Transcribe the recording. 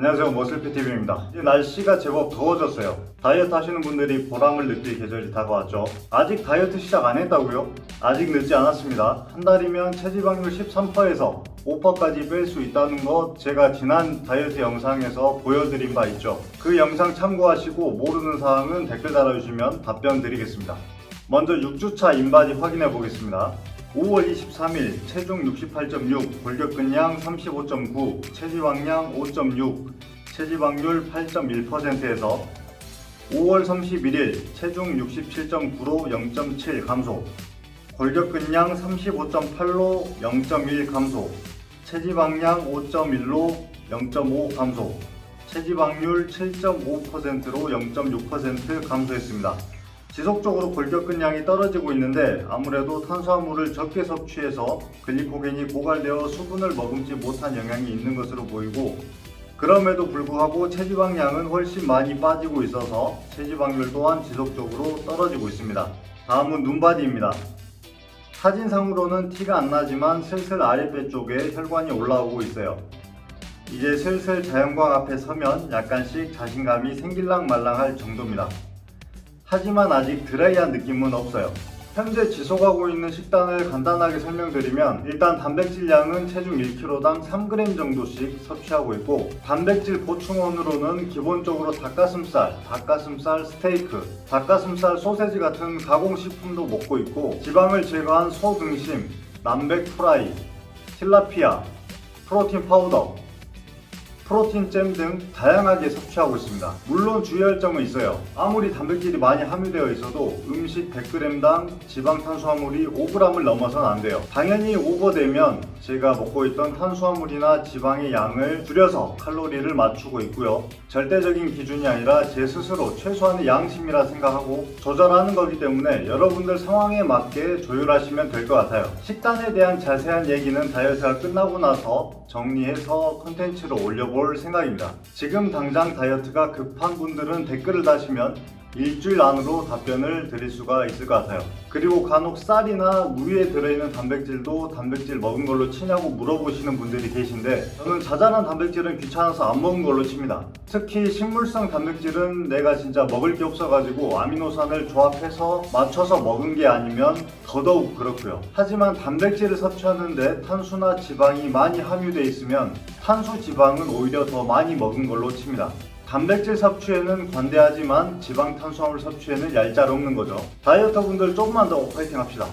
안녕하세요. 머슬피TV입니다. 이제 날씨가 제법 더워졌어요. 다이어트 하시는 분들이 보람을 느낄 계절이 다가왔죠. 아직 다이어트 시작 안 했다고요? 아직 늦지 않았습니다. 한 달이면 체지방률 13%에서 5%까지 뺄 수 있다는 것 제가 지난 다이어트 영상에서 보여드린 바 있죠. 그 영상 참고하시고 모르는 사항은 댓글 달아주시면 답변 드리겠습니다. 먼저 6주차 인바디 확인해 보겠습니다 5월 23일 체중 68.6, 골격근량 35.9, 체지방량 5.6, 체지방률 8.1%에서 5월 31일 체중 67.9로 0.7 감소, 골격근량 35.8로 0.1 감소, 체지방량 5.1로 0.5 감소, 체지방률 7.5%로 0.6% 감소했습니다. 지속적으로 골격근량이 떨어지고 있는데 아무래도 탄수화물을 적게 섭취해서 글리코겐이 고갈되어 수분을 머금지 못한 영향이 있는 것으로 보이고 그럼에도 불구하고 체지방량은 훨씬 많이 빠지고 있어서 체지방률 또한 지속적으로 떨어지고 있습니다. 다음은 눈바디입니다. 사진상으로는 티가 안 나지만 슬슬 아랫배 쪽에 혈관이 올라오고 있어요. 이제 슬슬 자연광 앞에 서면 약간씩 자신감이 생길랑 말랑할 정도입니다. 하지만 아직 드라이한 느낌은 없어요. 현재 지속하고 있는 식단을 간단하게 설명드리면 일단 단백질량은 체중 1kg당 3g 정도씩 섭취하고 있고 단백질 보충원으로는 기본적으로 닭가슴살, 닭가슴살 스테이크, 닭가슴살 소세지 같은 가공식품도 먹고 있고 지방을 제거한 소 등심, 남백 프라이, 틸라피아, 프로틴 파우더, 프로틴 잼 등 다양하게 섭취하고 있습니다. 물론 주의할 점은 있어요. 아무리 단백질이 많이 함유되어 있어도 음식 100g당 지방 탄수화물이 5g을 넘어서는 안 돼요. 당연히 오버되면 제가 먹고 있던 탄수화물이나 지방의 양을 줄여서 칼로리를 맞추고 있고요. 절대적인 기준이 아니라 제 스스로 최소한의 양심이라 생각하고 조절하는 거기 때문에 여러분들 상황에 맞게 조율하시면 될 것 같아요. 식단에 대한 자세한 얘기는 다이어트가 끝나고 나서 정리해서 컨텐츠로 올려볼 생각입니다. 지금 당장 다이어트가 급한 분들은 댓글을 다시면 일주일 안으로 답변을 드릴 수가 있을 것 같아요. 그리고 간혹 쌀이나 무에 들어있는 단백질도 단백질 먹은 걸로 치냐고 물어보시는 분들이 계신데 저는 자잘한 단백질은 귀찮아서 안 먹은 걸로 칩니다. 특히 식물성 단백질은 내가 진짜 먹을 게 없어가지고 아미노산을 조합해서 맞춰서 먹은 게 아니면 더더욱 그렇고요. 하지만 단백질을 섭취하는데 탄수나 지방이 많이 함유되어 있으면 탄수 지방은 오히려 더 많이 먹은 걸로 칩니다. 단백질 섭취에는 관대하지만 지방 탄수화물 섭취에는 얄짤 없는 거죠. 다이어터 분들 조금만 더 파이팅 합시다.